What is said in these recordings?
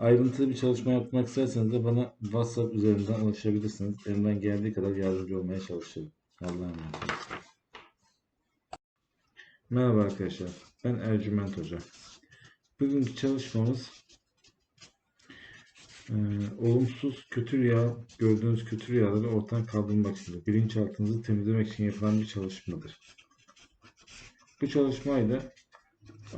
Ayrıntılı bir çalışma yapmak isterseniz de bana WhatsApp üzerinden ulaşabilirsiniz. Elimden geldiği kadar yardımcı olmaya çalışırım. Allah'a emanet. Merhaba arkadaşlar. Ben Ercüment Hoca. Bugünkü çalışmamız eee, olumsuz kötü rüya, gördüğünüz kötü rüyaları ortadan kaldırmak için, bilinçaltınızı temizlemek için yapılan bir çalışmadır. Bu çalışmayla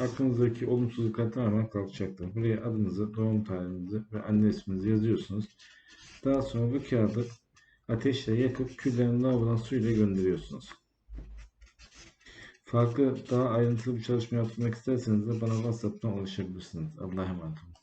aklınızdaki olumsuzluklar tamamen kalkacaktır. Buraya adınızı, doğum tarihinizi ve anne isminizi yazıyorsunuz. Daha sonra bu kağıdı ateşle yakıp küllerini lavabodan suyla gönderiyorsunuz. Farklı daha ayrıntılı bir çalışma yapmak isterseniz de bana WhatsApp'tan ulaşabilirsiniz. Allah'a emanet olun.